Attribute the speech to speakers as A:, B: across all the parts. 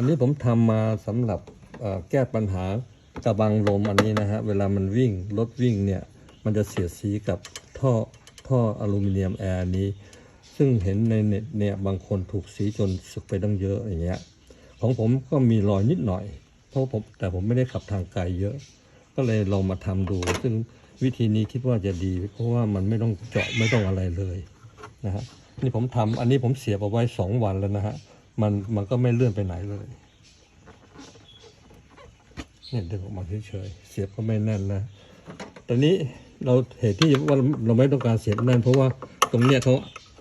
A: อันนี้ผมทำมาสำหรับแก้ปัญหากระบังลมอันนี้นะฮะ เวลามันวิ่งรถวิ่งเนี่ย มันจะเสียดสีกับท่อท่ออลูมิเนียมแอร์นี้ ซึ่งเห็นในเน็ตเนี่ยบางคนถูกสีจนสึกไปตั้งเยอะอย่างเงี้ย ของผมก็มีรอยนิดหน่อย เพราะผมแต่ผมไม่ได้ขับทางไกลเยอะ ก็เลยลองมาทำดู ซึ่งวิธีนี้คิดว่าจะดี เพราะว่ามันไม่ต้องเจาะไม่ต้องอะไรเลยนะฮะนี่ผมทำอันนี้ผมเสียบเอาไว้สองวันแล้วนะฮะ มันมันก็ไม่เลื่อนไปไหนเลย เนี่ยดึงออกมาเฉยๆเสียบก็ไม่แน่นนะตอนนี้เราเหตุที่ว่าเราไม่ต้องการเสียบแน่น เพราะว่าตรงเนี้ยเขา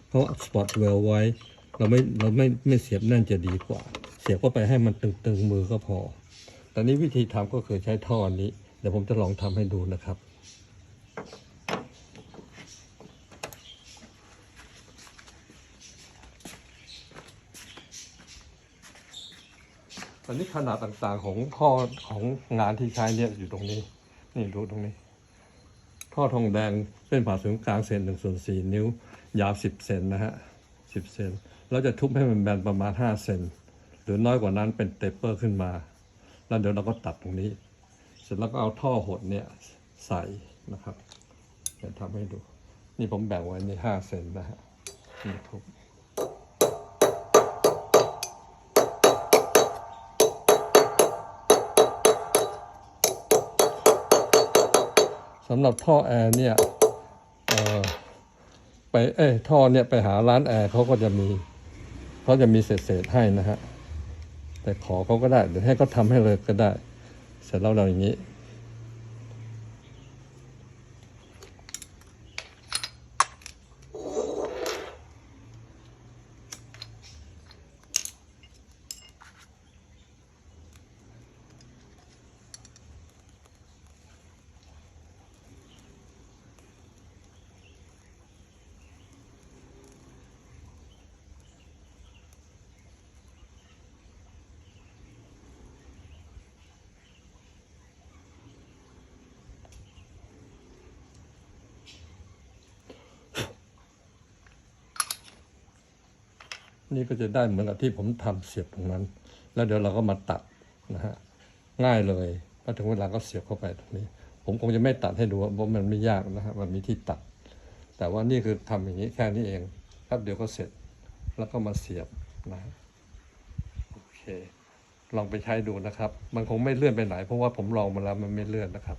A: เขาสปอตเวลไว้ เราไม่เราไม่ไม่เสียบแน่นจะดีกว่า เสียบเข้าไปให้มันตึงๆมือก็พอ ตอนนี้วิธีทำก็คือใช้ท่อนี้ เดี๋ยวผมจะลองทำให้ดูนะครับ อนนี้ขนาดต่างๆของท่อของงานที่ใช้เนี่ยอยู่ตรงนี้ นี่ดูตรงนี้ ท่อทองแดงเส้นผ่าศูนย์กลางเซนหนึ่งส่วนสี่นิ้ว ยาวสิบเซนนะฮะสิบเซนเราจะทุบให้มันแบนประมาณห้าเซนหรือน้อยกว่านั้นเป็นเตปเปอร์ขึ้นมา แล้วเดี๋ยวเราก็ตัดตรงนี้ เสร็จแล้วก็เอาท่อหดเนี่ยใส่นะครับเดี๋ยวทำให้ดู นี่ผมแบ่งไว้ในห้าเซนนะฮะนี่ทุบ สำหรับท่อแอร์เนี่ยไปเอ้ท่อเนี่ยไปหาร้านแอร์เขาก็จะมีเขาจะมีเศษเศษให้นะฮะแต่ขอเขาก็ได้หรือให้เขาทำให้เลยก็ได้ เสร็จแล้วเราอย่างนี้ นี่ก็จะได้เหมือนกับที่ผมทำเสียบตรงนั้น แล้วเดี๋ยวเราก็มาตัดนะฮะง่ายเลยพอถึงเวลาก็เสียบเข้าไปตรงนี้ ผมคงจะไม่ตัดให้ดูเพราะมันไม่ยากนะฮะมันมีที่ตัด แต่ว่านี่คือทำอย่างนี้แค่นี้เองครับเดี๋ยวก็เสร็จแล้วก็มาเสียบนะโอเค ลองไปใช้ดูนะครับ มันคงไม่เลื่อนไปไหน เพราะว่าผมลองมาแล้วมันไม่เลื่อนนะครับ